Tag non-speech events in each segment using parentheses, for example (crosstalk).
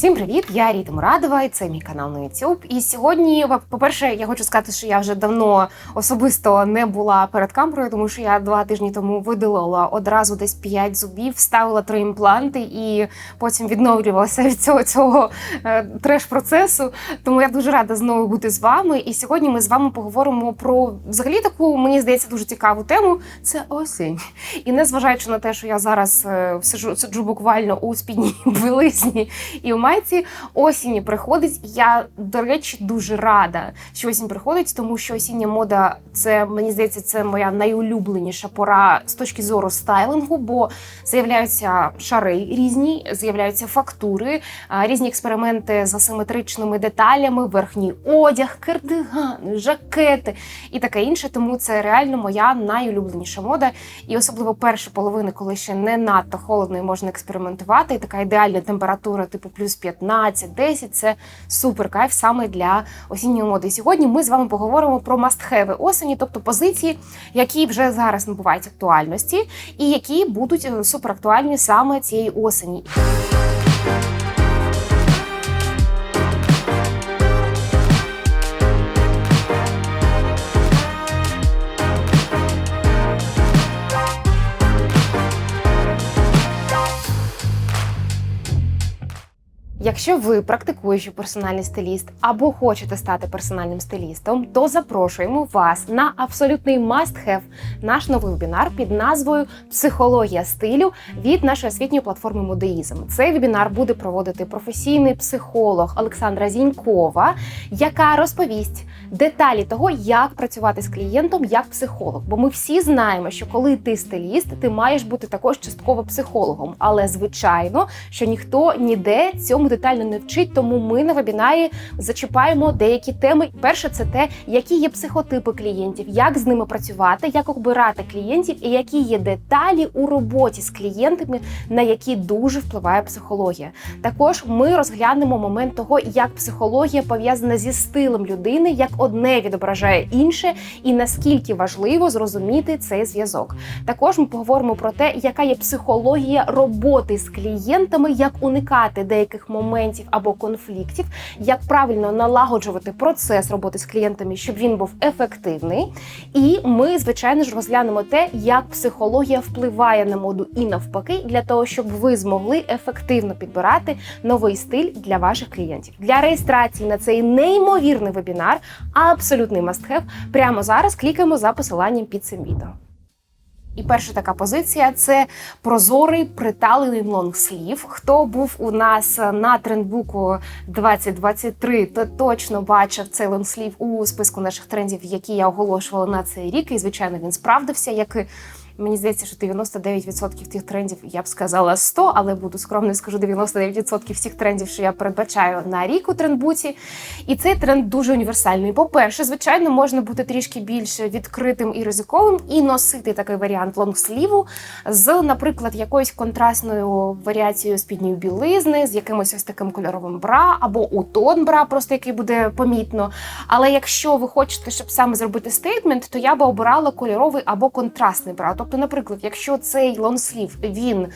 Всім привіт! Я Ріта Мурадова, і це мій канал на YouTube. І сьогодні, по-перше, я хочу сказати, що я вже давно особисто не була перед камерою, тому що я два тижні тому видалила одразу десь 5 зубів, вставила три імпланти і потім відновлювалася від цього цього е, треш-процесу. Тому я дуже рада знову бути з вами. І сьогодні ми з вами поговоримо про взагалі таку, мені здається, дуже цікаву тему. Це осінь. І незважаючи на те, що я зараз е, сиджу, сиджу буквально у спідній (laughs) білизні і у майці, осінь приходить. Я, до речі, дуже рада, що осінь приходить, тому що осіння мода це мені здається, це моя найулюбленіша пора з точки зору стайлингу, бо з'являються шари різні, з'являються фактури, різні експерименти з асиметричними деталями, верхній одяг, кардигани, жакети і таке інше. Тому це реально моя найулюбленіша мода. І особливо перша половина, коли ще не надто холодно і можна експериментувати. І така ідеальна температура, типу плюс 15-10, це супер кайф саме для осінньої моди. І сьогодні ми з вами поговоримо про мастхеви осені, тобто позиції, які вже зараз набувають актуальності, і які будуть суперактуальні саме цієї осені. Якщо ви практикуючий персональний стиліст або хочете стати персональним стилістом, то запрошуємо вас на абсолютний must-have наш новий вебінар під назвою Психологія стилю від нашої освітньої платформи Модеїзм. Цей вебінар буде проводити професійний психолог Олександра Зінькова, яка розповість деталі того, як працювати з клієнтом як психолог. Бо ми всі знаємо, що коли ти стиліст, ти маєш бути також частково психологом. Але звичайно, що ніхто ніде цьому детально не вчить, тому ми на вебінарі зачіпаємо деякі теми. Перше, це те, які є психотипи клієнтів, як з ними працювати, як обирати клієнтів, і які є деталі у роботі з клієнтами, на які дуже впливає психологія. Також ми розглянемо момент того, як психологія пов'язана зі стилем людини, як одне відображає інше, і наскільки важливо зрозуміти цей зв'язок. Також ми поговоримо про те, яка є психологія роботи з клієнтами, як уникати деяких моментів або конфліктів, як правильно налагоджувати процес роботи з клієнтами, щоб він був ефективний. І ми, звичайно ж, розглянемо те, як психологія впливає на моду і навпаки, для того, щоб ви змогли ефективно підбирати новий стиль для ваших клієнтів. Для реєстрації на цей неймовірний вебінар, абсолютний мастхев, прямо зараз клікаємо за посиланням під цим відео. І перша така позиція це прозорий приталений лонгслів. Хто був у нас на трендбуку 2023, то точно бачив цей лонгслів у списку наших трендів, які я оголошувала на цей рік. І звичайно він справдився. як Мені здається, що 99% тих трендів я б сказала 100, але буду скромно скажу 99% всіх трендів, що я передбачаю на рік у трендбуці. І цей тренд дуже універсальний. По-перше, звичайно, можна бути трішки більш відкритим і ризиковим і носити такий варіант лонгсліву з, наприклад, якоюсь контрастною варіацією спідньої білизни, з якимось ось таким кольоровим бра або у тон бра, просто який буде помітно. Але якщо ви хочете, щоб саме зробити стейтмент, то я би обирала кольоровий або контрастний бра. Тобто, наприклад, якщо цей лонслів він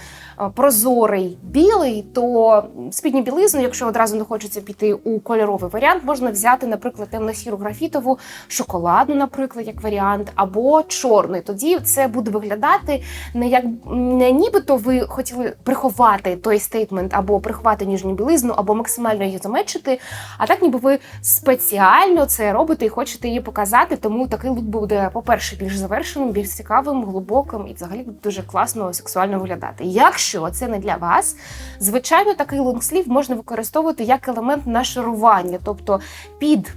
прозорий білий, то спідню білизну, якщо одразу не хочеться піти у кольоровий варіант, можна взяти, наприклад, темно-сіру графітову, шоколадну, наприклад, як варіант, або чорний. Тоді це буде виглядати не як не нібито ви хотіли приховати той стейтмент, або приховати ніжню білизну, або максимально її замечити. А так, ніби ви спеціально це робите і хочете її показати. Тому такий лук буде, по-перше, більш завершеним, більш цікавим, глибоким і взагалі буде дуже класно сексуально виглядати. Якщо це не для вас, звичайно, такий лонгслів можна використовувати як елемент нашарування, тобто під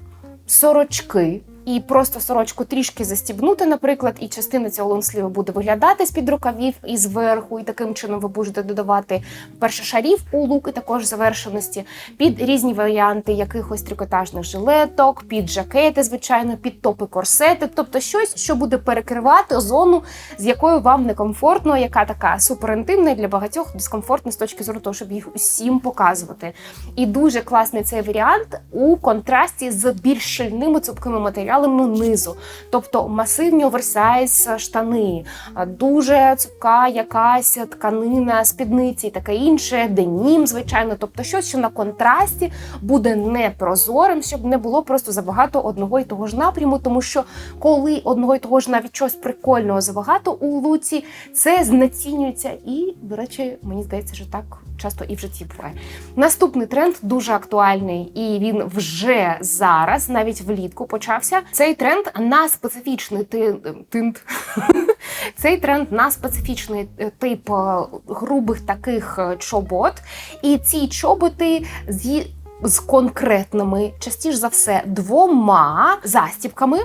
сорочки. І просто сорочку трішки застібнути, наприклад, і частина цього лонсліва буде виглядати з під рукавів і зверху, і таким чином ви будете додавати перше шарів у лук і також завершеності, під різні варіанти якихось трикотажних жилеток, під жакети, звичайно, під топи корсети, тобто щось, що буде перекривати зону, з якою вам некомфортно, яка така суперінтимна і для багатьох дискомфортна з точки зору того, щоб їх усім показувати. І дуже класний цей варіант у контрасті з більш щільними цупкими матеріалами матеріалами низу, тобто масивні оверсайз штани, дуже цупка якась тканина спідниці і таке інше, денім, звичайно, тобто щось, що на контрасті буде непрозорим, щоб не було просто забагато одного і того ж напряму, тому що коли одного і того ж навіть щось прикольного забагато у луці, це знецінюється. І, до речі, мені здається, що так часто і в житті буває. Наступний тренд дуже актуальний, і він вже зараз, навіть влітку, почався. Цей тренд на специфічний тинт. (laughs) Цей тренд на специфічний е, тип е, грубих таких е, чобот. І ці чоботи зі з конкретними, частіше за все, двома застібками,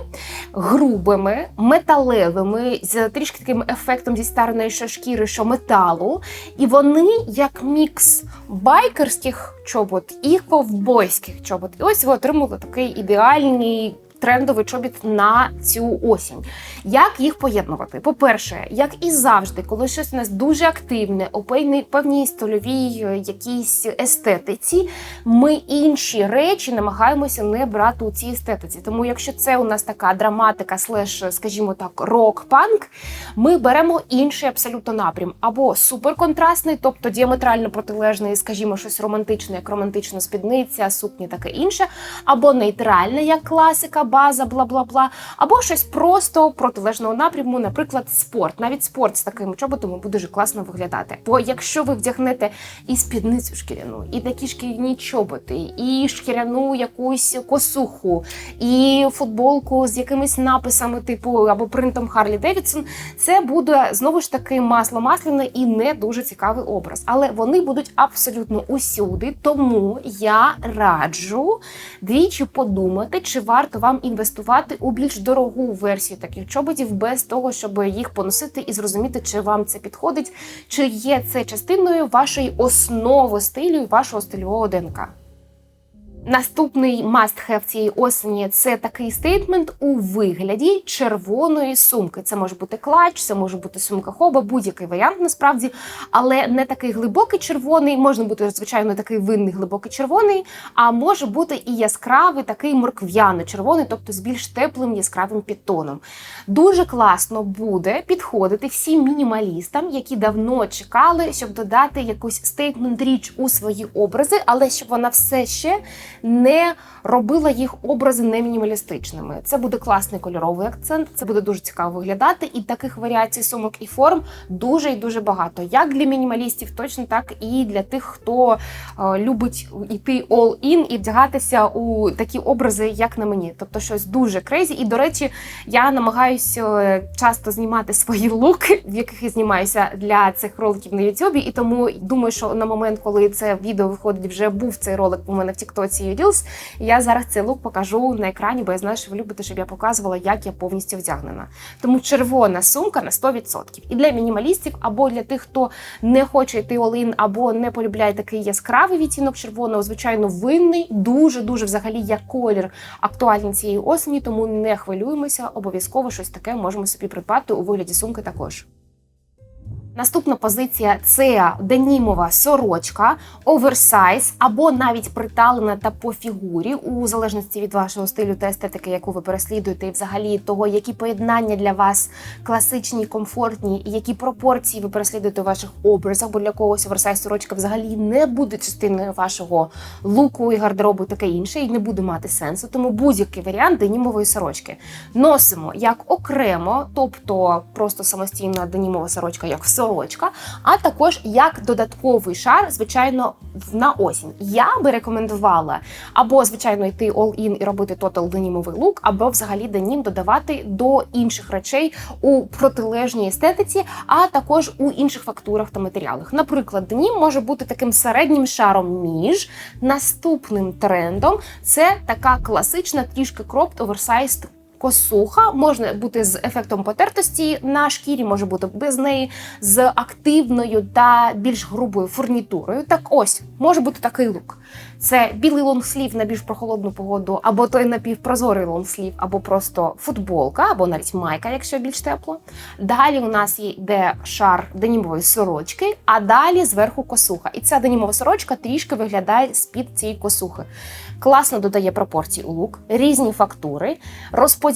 грубими, металевими, з трішки таким ефектом зі старої що шкіри, що металу. І вони як мікс байкерських чобот і ковбойських чобот. І ось ви отримали такий ідеальний. Трендовий чобіт на цю осінь. Як їх поєднувати? По-перше, як і завжди, коли щось у нас дуже активне, у певній стильовій е, якійсь естетиці, ми інші речі намагаємося не брати у цій естетиці. Тому, якщо це у нас така драматика, слеш, скажімо так, рок-панк, ми беремо інший абсолютно напрям. Або суперконтрастний, тобто діаметрально протилежний, скажімо, щось романтичне, як романтична спідниця, сукні, таке інше, або нейтральне, як класика, база, бла бла бла, або щось просто протилежного напряму, наприклад, спорт. Навіть спорт з такими чоботами буде дуже класно виглядати. Бо якщо ви вдягнете і спідницю шкіряну, і такі шкіряні чоботи, і шкіряну якусь косуху, і футболку з якимись написами, типу або принтом Харлі Девідсон, це буде знову ж таки масло масляне і не дуже цікавий образ. Але вони будуть абсолютно усюди. Тому я раджу двічі подумати, чи варто вам інвестувати у більш дорогу версію таких чоботів, без того, щоб їх поносити і зрозуміти, чи вам це підходить, чи є це частиною вашої основи стилю і вашого стильового ДНК. Наступний must-have цієї осені це такий стейтмент у вигляді червоної сумки. Це може бути клач, це може бути сумка хоба, будь-який варіант насправді, але не такий глибокий червоний, можна бути звичайно такий винний глибокий червоний, а може бути і яскравий такий моркв'яний червоний, тобто з більш теплим яскравим підтоном. Дуже класно буде підходити всім мінімалістам, які давно чекали, щоб додати якусь стейтмент річ у свої образи, але щоб вона все ще не робила їх образи не мінімалістичними. Це буде класний кольоровий акцент, це буде дуже цікаво виглядати. І таких варіацій сумок і форм дуже і дуже багато. Як для мінімалістів, точно так і для тих, хто е, любить йти all-in і вдягатися у такі образи, як на мені. Тобто щось дуже крейзі. І, до речі, я намагаюся часто знімати свої луки, в яких я знімаюся для цих роликів на Ютубі. І тому думаю, що на момент, коли це відео виходить, вже був цей ролик у мене в Тіктоці і Reels. Я зараз цей лук покажу на екрані, бо я знаю, що ви любите, щоб я показувала, як я повністю вдягнена. Тому червона сумка на 100%. І для мінімалістів, або для тих, хто не хоче йти all-in, або не полюбляє такий яскравий відтінок червоного, звичайно, винний, дуже дуже взагалі як колір актуальний цієї осені, тому не хвилюємося. Обов'язково щось таке можемо собі придбати у вигляді сумки також. Наступна позиція це денімова сорочка, оверсайз або навіть приталена та по фігурі, у залежності від вашого стилю та естетики, яку ви переслідуєте, і взагалі того, які поєднання для вас класичні, комфортні, і які пропорції ви переслідуєте у ваших образах, бо для когось оверсайз сорочка взагалі не буде частиною вашого луку і гардеробу, таке інше, і не буде мати сенсу. Тому будь-який варіант денімової сорочки носимо як окремо, тобто просто самостійна денімова сорочка, як все сорочка, а також як додатковий шар, звичайно, на осінь. Я би рекомендувала або, звичайно, йти all-in і робити тотал денімовий лук, або взагалі денім додавати до інших речей у протилежній естетиці, а також у інших фактурах та матеріалах. Наприклад, денім може бути таким середнім шаром між наступним трендом. Це така класична трішки кропт оверсайз косуха може бути з ефектом потертості на шкірі, може бути без неї, з активною та більш грубою фурнітурою. Так ось може бути такий лук. Це білий лонгслів на більш прохолодну погоду, або той напівпрозорий лонгслів, або просто футболка, або навіть майка, якщо більш тепло. Далі у нас йде шар денімової сорочки, а далі зверху косуха. І ця денімова сорочка трішки виглядає з-під цієї косухи. Класно додає пропорції у лук, різні фактури, розподіляє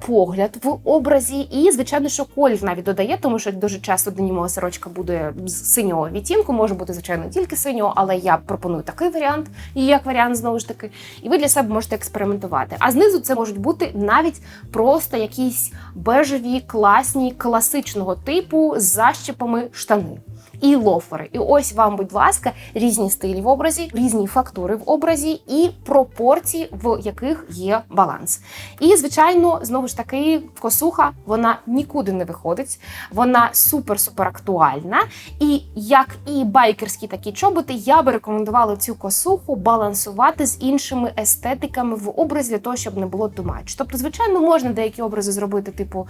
погляд в образі, і, звичайно, що колір навіть додає, тому що дуже часто денімова сорочка буде з синього відтінку, може бути, звичайно, тільки синього, але я пропоную такий варіант, і як варіант знову ж таки, і ви для себе можете експериментувати. А знизу це можуть бути навіть просто якісь бежеві, класні, класичного типу з защіпами штани. І лофери. І ось вам, будь ласка, різні стилі в образі, різні фактури в образі і пропорції, в яких є баланс. І, звичайно, знову ж таки, косуха вона нікуди не виходить, вона супер-супер актуальна. І як і байкерські такі чоботи, я би рекомендувала цю косуху балансувати з іншими естетиками в образі для того, щоб не було тумач. Тобто, звичайно, можна деякі образи зробити, типу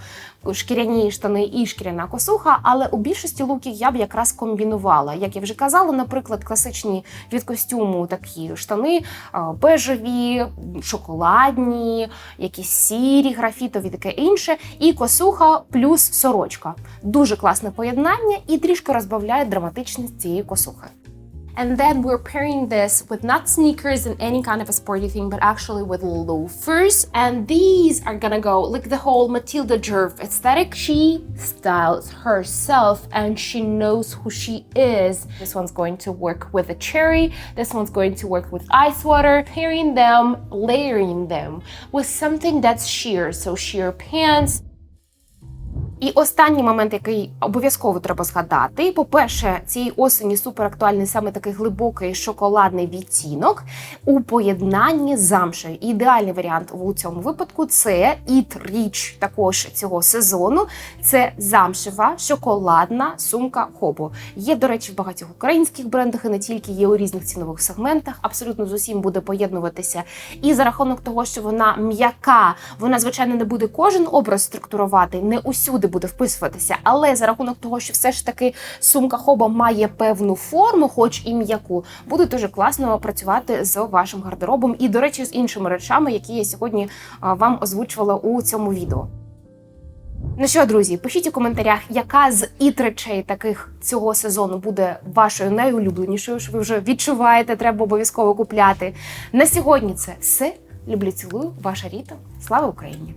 шкіряні штани і шкіряна косуха, але у більшості луків я б якраз комбінувала. Як я вже казала, наприклад, класичні від костюму такі штани бежеві, шоколадні, якісь сірі, графітові, таке інше, і косуха плюс сорочка. Дуже класне поєднання і трішки розбавляє драматичність цієї косухи. And then we're pairing this with not sneakers and any kind of a sporty thing, but actually with loafers. And these are gonna go like the whole Matilda Jerv aesthetic. She styles herself and she knows who she is. This one's going to work with a cherry. This one's going to work with ice water. Pairing them, layering them with something that's sheer. So sheer pants, і останній момент, який обов'язково треба згадати. По-перше, цієї осені супер актуальний саме такий глибокий шоколадний відтінок у поєднанні з замшею. Ідеальний варіант у цьому випадку це It Rich також цього сезону. Це замшева шоколадна сумка Хобо. Є, до речі, в багатьох українських брендах і не тільки є у різних цінових сегментах. Абсолютно з усім буде поєднуватися. І за рахунок того, що вона м'яка, вона звичайно не буде кожен образ структурувати, не усюди буде вписуватися. Але за рахунок того, що все ж таки сумка Хоба має певну форму, хоч і м'яку, буде дуже класно працювати з вашим гардеробом і, до речі, з іншими речами, які я сьогодні вам озвучувала у цьому відео. Ну що, друзі, пишіть у коментарях, яка з іт речей таких цього сезону буде вашою найулюбленішою, що ви вже відчуваєте, треба обов'язково купляти. На сьогодні це все. Люблю, цілую, ваша Ріта. Слава Україні!